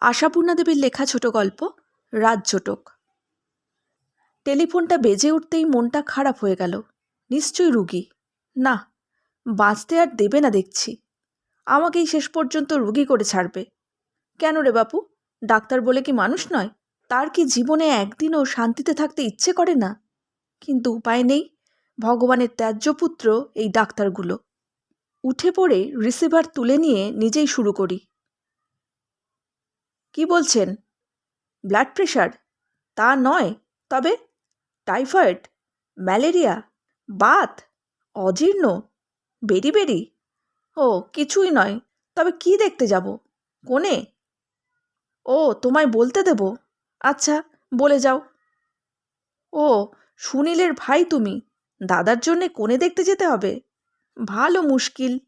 আশাপূর্ণা দেবীর লেখা ছোট গল্প রাজজোটক টেলিফোনটা বেজে উঠতেই মনটা খারাপ হয়ে গেল। নিশ্চয়ই রুগী। না, বাঁচতে আর দেবে না দেখছি। আমাকেই শেষ পর্যন্ত রুগী করে ছাড়বে। কেন রে বাপু? ডাক্তার বলে কি মানুষ নয়? তার কি জীবনে একদিনও শান্তিতে থাকতে ইচ্ছে করে না? কিন্তু উপায় নেই। ভগবানের ত্যায্য পুত্র এই ডাক্তারগুলো। উঠে পড়ে রিসিভার তুলে নিয়ে নিজেই শুরু করি। কি বলছেন? ব্লাড প্রেশার তা নয়, তবে টাইফয়েড ম্যালেরিয়া বাত অজীর্ণ, বেরি বেরি। ও, কিছুই নয়, তবে কি দেখতে যাব? কোনে ও, তোমায় বলতে দেব। আচ্ছা বলে যাও। ও, সুনীলের ভাই তুমি, দাদার জন্যে কোণে দেখতে যেতে হবে। ভালো মুশকিল।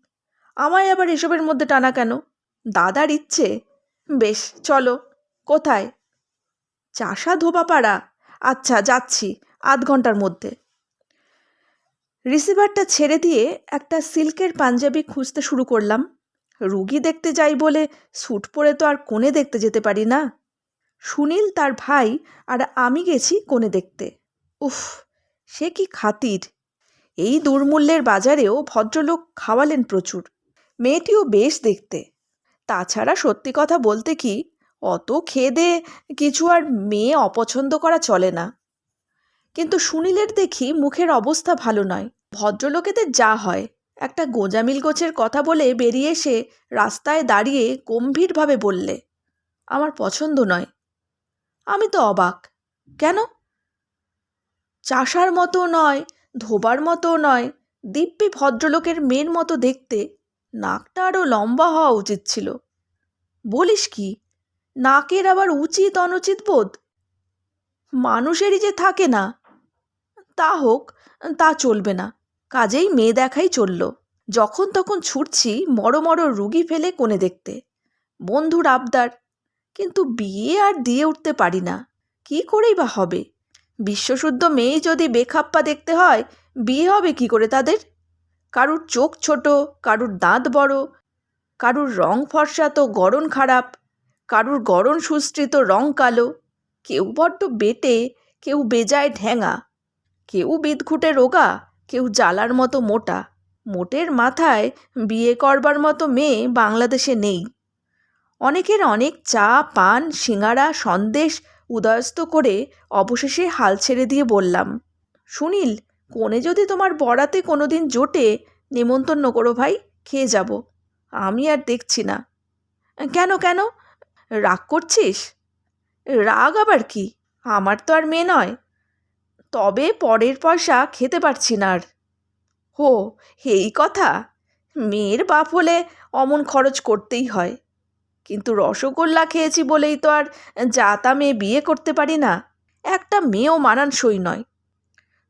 আমায় আবার এসবের মধ্যে টানা কেন? দাদার ইচ্ছে। বেশ, চলো। কোথায়? চাষা ধোপাপাড়া আচ্ছা যাচ্ছি, আধ ঘণ্টার মধ্যে। রিসিভারটা ছেড়ে দিয়ে একটা সিল্কের পাঞ্জাবি খুঁজতে শুরু করলাম। রুগী দেখতে যাই বলে স্যুট পরে তো আর কোণে দেখতে যেতে পারি না। সুনীল তার ভাই আর আমি গেছি কোণে দেখতে। উফ, সে কি খাতির। এই দুর্মূল্যের বাজারেও ভদ্রলোক খাওয়ালেন প্রচুর। মেয়েটিও বেশ দেখতে। তাছাড়া সত্যি কথা বলতে কি, অত খেদে কিছু আর মেয়ে অপছন্দ করা চলে না। কিন্তু সুনীলের দেখি মুখের অবস্থা ভালো নয়। ভদ্রলোকেদের যা হয়, একটা গোজামিল গোছের কথা বলে বেরিয়ে এসে রাস্তায় দাঁড়িয়ে গম্ভীরভাবে বললে, আমার পছন্দ নয়। আমি তো অবাক। কেন? চাষার মতো নয়, ধোবার মতো নয়, দিব্যি ভদ্রলোকের মেয়ের মতো দেখতে নাকটা আরও লম্বা হওয়া উচিত ছিল। বলিস কি? নাকের আবার উচিত অনুচিত বোধ? মানুষেরই যে থাকে না। তা হোক, তা চলবে না। কাজেই মেয়ে দেখাই চলল। যখন তখন ছুটছি মড় মড় রুগী ফেলে কোণে দেখতে। বন্ধুর আবদার। কিন্তু বিয়ে আর দিয়ে উঠতে পারি না। কি করেই বা হবে? বিশ্বশুদ্ধ মেয়ে যদি বেখাপ্পা দেখতে হয়, বিয়ে হবে কি করে তাদের? কারুর চোখ ছোট, কারুর দাঁত বড়, কারুর রং ফর্সা তো গড়ন খারাপ, কারুর গড়ন সুস্থিত রং কালো, কেউ বড্ড বেটে কেউ বেজায় ঢ্যাঙা কেউ বিদঘুটে রোগা, কেউ জ্বালার মতো মোটা, মোটের মাথায় বিয়ে করবার মতো মেয়ে বাংলাদেশে নেই। অনেকের অনেক চা, পান সিঙাড়া সন্দেশ উদয়স্ত করে অবশেষে হাল ছেড়ে দিয়ে বললাম, সুনীল কোণে যদি তোমার বরাতে কোনো দিন জোটে নেমন্তন্ন করো ভাই, খেয়ে যাব। আমি আর দেখছি না। কেন কেন? রাগ করছিস? রাগ আবার কি? আমার তো আর মেয়ে নয়। তবে পরের পয়সা খেতে পারছি না আর। হো, এই কথা। মেয়ের বাপ হলে অমন খরচ করতেই হয়। কিন্তু রসগোল্লা খেয়েছি বলেই তো আর যা তা মেয়ে বিয়ে করতে পারি না। একটা মেয়েও মানানসই নয়।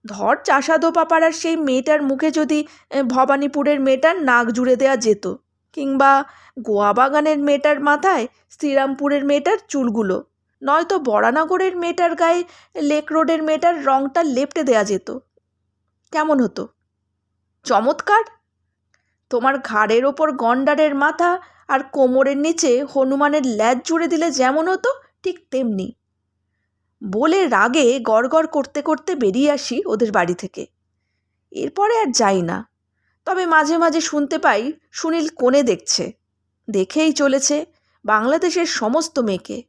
ধর চাষাদো পাপাড়ার সেই মেয়েটার মুখে যদি ভবানীপুরের মেয়েটার নাক জুড়ে দেওয়া যেত। কিংবা গোয়া বাগানের মেয়েটার মাথায় শ্রীরামপুরের মেয়েটার চুলগুলো। নয়তো বরানগরের মেয়েটার গায়ে লেক রোডের মেয়েটার রংটা লেপটে দেয়া যেত। কেমন হতো? চমৎকার! তোমার ঘাড়ের ওপর গন্ডারের মাথা আর কোমরের নিচে হনুমানের ল্যাজ জুড়ে দিলে যেমন হতো, ঠিক তেমনি। বলে রাগে গড়গড় করতে করতে বেরিয়ে আসি ওদের বাড়ি থেকে। এরপরে আর যাই না। তবে মাঝে মাঝে শুনতে পাই সুনীল কোণে দেখছে। দেখেই চলেছে বাংলাদেশের সমস্ত মেয়েকে।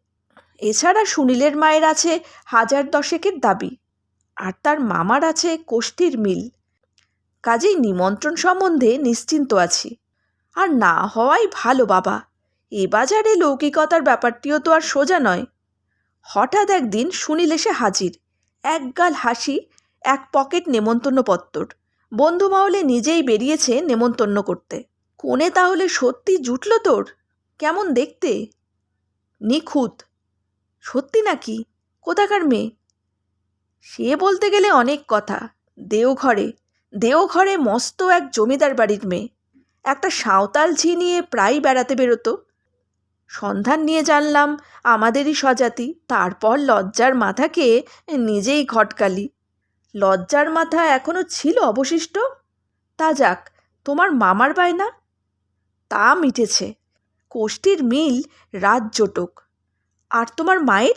এছাড়া সুনীলের মায়ের আছে হাজার দশেকের দাবি। আর তার মামার আছে কোষ্ঠীর মিল। কাজেই নিমন্ত্রণ সম্বন্ধে নিশ্চিন্ত আছি। আর না হওয়াই ভালো বাবা। এ বাজারে লৌকিকতার ব্যাপারটিও তো আর সোজা নয়। হঠাৎ একদিন সুনীল এসে হাজির। একগাল হাসি, এক পকেট নেমন্তন্ন পত্তর বন্ধু মহলে নিজেই বেরিয়েছে নেমন্তন্ন করতে। কোণে তাহলে সত্যি জুটল তোর? কেমন দেখতে? নিখুঁত। সত্যি নাকি? কোথাকার মেয়ে? সে বলতে গেলে অনেক কথা। দেওঘরে দেওঘরে মস্ত এক জমিদার বাড়ির মেয়ে। একটা সাঁওতাল ঝি নিয়ে প্রায় বেড়াতে বেরোতো। সন্ধান নিয়ে জানলাম, আমাদেরই স্বজাতি, তারপর লজ্জার মাথাকে নিজেই ঘটকালি লজ্জার মাথা এখনও ছিল অবশিষ্ট? তা যাক, তোমার মামার বায়না? তা মিটেছে, কোষ্ঠীর মিল রাত জোটক। আর তোমার মায়ের?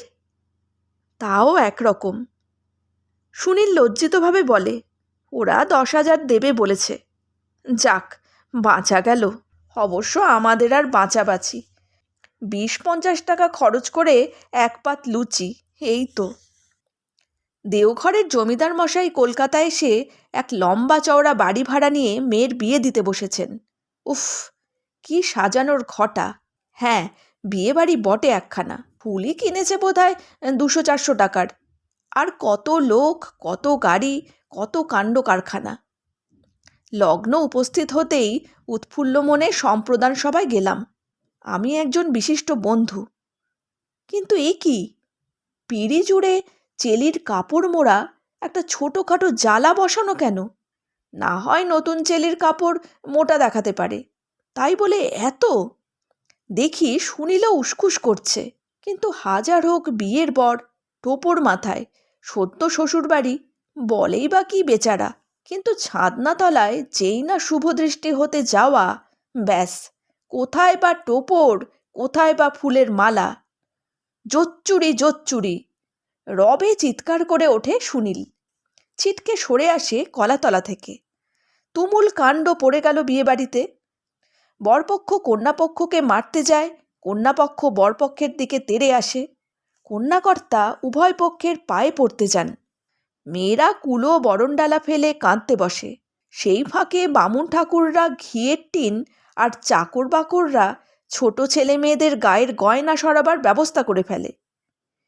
তাও একরকম। সুনীল লজ্জিতভাবে বলে, ওরা দশ হাজার দেবে বলেছে। যাক, বাঁচা গেল। অবশ্য আমাদের আর বাঁচাবাঁচি বিশ পঞ্চাশ টাকা খরচ করে এক পাত লুচি, এই তো। দেওঘরের জমিদার মশাই কলকাতায় এসে এক লম্বা চওড়া বাড়ি ভাড়া নিয়ে মেয়ের বিয়ে দিতে বসেছেন। উফ, কি সাজানোর ঘটা। হ্যাঁ বিয়ে বাড়ি বটে একখানা। ফুলই কিনেছে বোধ হয় দুশো চারশো টাকার। আর কত লোক, কত গাড়ি, কত কাণ্ড কারখানা। লগ্ন উপস্থিত হতেই উৎফুল্ল মনে সম্প্রদান সভায় গেলাম। আমি একজন বিশিষ্ট বন্ধু। কিন্তু এ কি? পিড়ি জুড়ে চেলির কাপড় মোড়া একটা ছোটোখাটো জ্বালা বসানো কেন? না হয় নতুন চেলির কাপড় মোটা দেখাতে পারে। তাই বলে এত? দেখি শুনিলেও উসকুস করছে, কিন্তু হাজার হোক বিয়ের বর, টোপর মাথায়, সত্য শ্বশুরবাড়ি, বলেই বা কি বেচারা, কিন্তু ছাদনাতলায় যেই না শুভদৃষ্টি হতে যাওয়া, ব্যাস। কোথায় বা টোপর, কোথায় বা ফুলের মালা? জোচ্চুরি জোচ্চুরি। রবে চিৎকার করে ওঠে সুনীল। ছিটকে সরে আসে কলাতলা থেকে। তুমুল কাণ্ড পড়ে গেল বিয়েবাড়িতে। বরপক্ষ কন্যাপক্ষকে মারতে যায়, কন্যাপক্ষ বরপক্ষের দিকে তেড়ে আসে। কন্যাকর্তা উভয় পক্ষের পায়ে পড়তে যান। মেয়েরা কুলো বরণডালা ফেলে কাঁদতে বসে। সেই ফাঁকে বামুন ঠাকুররা ঘিয়ের টিন আর চাকর বাকররা ছোট ছেলে মেয়েদের গায়ের গয়না সরাবার ব্যবস্থা করে ফেলে।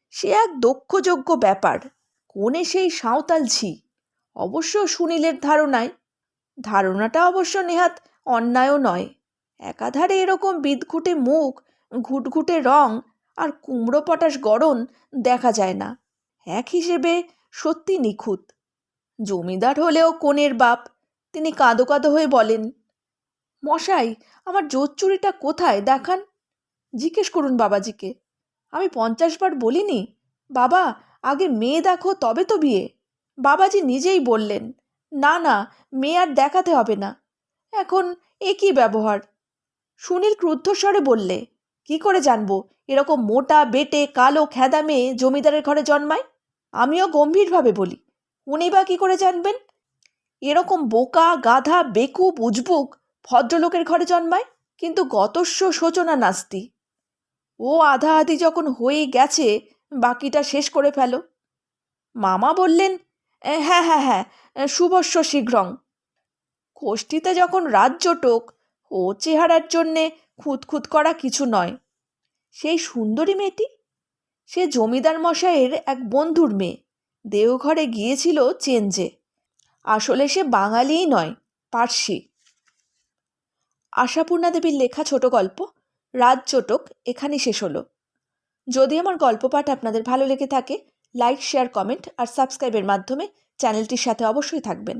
সে এক দক্ষযোগ্য ব্যাপার, কোণে সেই সাঁওতাল ঝি। অবশ্য সুনীলের ধারণায়, ধারণাটা অবশ্য নেহাত অন্যায়ও নয়। একাধারে এরকম বিদঘুটে মুখ, ঘুটঘুটে রং আর কুমড়ো পটাশ গড়ন দেখা যায় না। এক হিসেবে সত্যি নিখুঁত। জমিদার হলেও কনের বাপ, তিনি কাঁদো কাঁদো হয়ে বলেন মশাই, আমার জোচ্চুরিটা কোথায়? দেখান। জিজ্ঞেস করুন বাবাজিকে। আমি পঞ্চাশ বার বলিনি। বাবা, আগে মেয়ে দেখো, তবে তো বিয়ে। বাবাজি নিজেই বললেন, না না, মেয়ে আর দেখাতে হবে না। এখন এ কী ব্যবহার? সুনীল ক্রুদ্ধস্বরে বললে, কি করে জানব? এরকম মোটা, বেটে, কালো খেদা মেয়ে জমিদারের ঘরে জন্মায়? আমিও গম্ভীরভাবে বলি। উনি বা কী করে জানবেন? এরকম বোকা, গাধা, বেকুব, উজবুক ভদ্রলোকের ঘরে জন্মায় কিন্তু গতস্য শোচনা নাস্তি। ও আধা আধি যখন হয়ে গেছে বাকিটা শেষ করে ফেলো। মামা বললেন "এ, হ্যাঁ হ্যাঁ হ্যাঁ শুভস্য শীঘ্রং। কোষ্ঠীতে যখন রাজ্যটোক ও চেহারার জন্যে খুঁতখুত করা কিছু নয়। সেই সুন্দরী মেয়েটি? সে জমিদার মশাইয়ের এক বন্ধুর মেয়ে। দেওঘরে গিয়েছিল চেঞ্জে। আসলে সে বাঙালিই নয় পার্সি। আশাপূর্ণা দেবীর লেখা ছোট গল্প রাজচোটক এখানেই শেষ হলো। যদি আমার গল্প পাঠ আপনাদের ভালো লেগে থাকে লাইক শেয়ার কমেন্ট আর সাবস্ক্রাইবের মাধ্যমে চ্যানেলটির সাথে অবশ্যই থাকবেন।